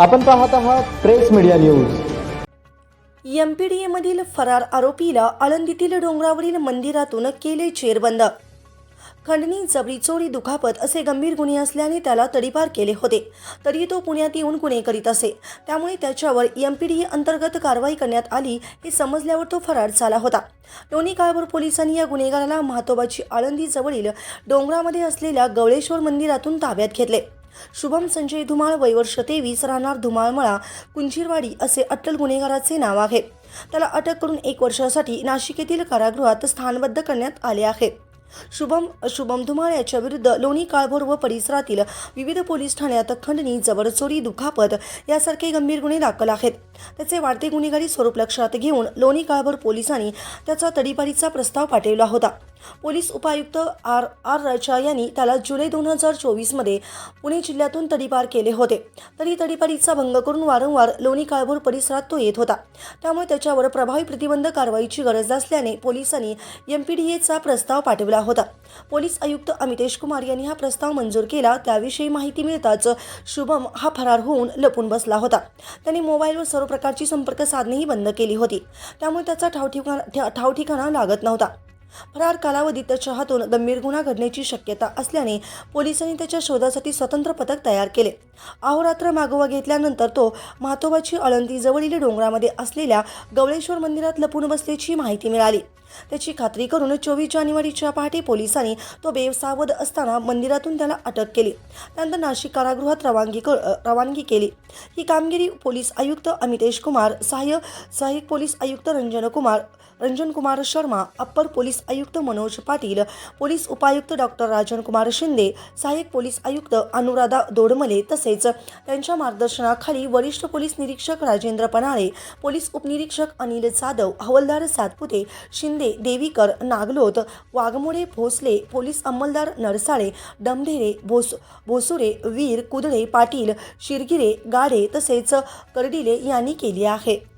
आपण पाहत आहात प्रेस मीडिया न्यूज. एमपीडीएमधील फरार आरोपीला आळंदीतील डोंगरावरील मंदिरातून केले चेरबंद खंडणी जबरी चोरी दुखापत असे गंभीर गुन्हे असल्याने त्याला तडीपार केले होते. तरी तो पुण्यात येऊन गुन्हे करीत असे. त्यामुळे त्याच्यावर एमपीडीए अंतर्गत कारवाई करण्यात आली हे समजल्यावर तो फरार झाला होता. लोणी काळभोर पोलिसांनी या गुन्हेगाराला महातोबाची आळंदी जवळील डोंगरामध्ये असलेल्या गवळेश्वर मंदिरातून ताब्यात घेतले. शुभम संजय धुमाळ वैवर्ष तेवीस राहणार धुमाळमळा कुंजीरवाडी असे अटल गुन्हेगाराचे नाव आहे. त्याला अटक करून एक वर्षासाठी नाशिक येथील कारागृहात स्थानबद्ध करण्यात आले आहे. शुभम शुभम धुमाळ याच्या विरुद्ध लोणी काळभोर व परिसरातील विविध पोलीस ठाण्यात खंडणी जबरचोरी दुखापत यासारखे गंभीर गुन्हे दाखल आहेत. त्याचे वाढते गुन्हेगारी स्वरूप लक्षात घेऊन लोणी काळभोर पोलिसांनी त्याचा तडीपारीचा प्रस्ताव पाठवला होता. पोलीस उपायुक्त आर आर रचा यांनी त्याला जुलै दोन हजार चोवीसमध्ये पुणे जिल्ह्यातून तडीपार केले होते. तरी तडीपारीचा भंग करून वारंवार लोणी काळभोर परिसरात तो येत होता. त्यामुळे त्याच्यावर प्रभावी प्रतिबंध कारवाईची गरज असल्याने पोलिसांनी एम पी डी एचा प्रस्ताव पाठवला होता. पोलीस आयुक्त अमितेश कुमार यांनी हा प्रस्ताव मंजूर केला. त्याविषयी माहिती मिळताच शुभम हा फरार होऊन लपून बसला होता. त्यांनी मोबाईलवर सर्व प्रकारची संपर्क साधनेही बंद केली होती. त्यामुळे त्याचा ठावठिकाणा ठावठिकाणा लागत नव्हता. फरार कालावधीत त्याच्या हातून गंभीर गुन्हा घडण्याची शक्यता असल्याने पोलिसांनी त्याच्या शोधासाठी स्वतंत्र पथक तयार केले. अहोरात्र मागोवा घेतल्यानंतर तो म्हातोबाची अळंती जवळील डोंगरामध्ये असलेल्या गवळेश्वर मंदिरात लपून बसल्याची माहिती मिळाली. त्याची खात्री करून चोवीस जानेवारीच्या पहाटे पोलिसांनी तो बेसावध असताना मंदिरातून त्याला अटक केली. त्यानंतर नाशिक कारागृहात रवानगी क रवानगी केली. ही कामगिरी पोलीस आयुक्त अमितेश कुमार सहाय्य सहाय्यक पोलीस आयुक्त रंजन कुमार रंजन कुमार शर्मा अप्पर पोलीस आयुक्त मनोज पाटील पोलीस उपायुक्त डॉक्टर राजन कुमार शिंदे सहाय्यक पोलीस आयुक्त अनुराधा दोडमले तसेच त्यांच्या मार्गदर्शनाखाली वरिष्ठ पोलीस निरीक्षक राजेंद्र पनाळे पोलीस उपनिरीक्षक अनिल जाधव हवलदार सातपुते शिंदे देवीकर नागलोत वाघमोडे भोसले पोलीस अंमलदार नरसाळे डमढेरे भोस भोसुरे वीर कुदळे पाटील शिरगिरे गाडे तसेच कर्डिले यांनी केली आहे.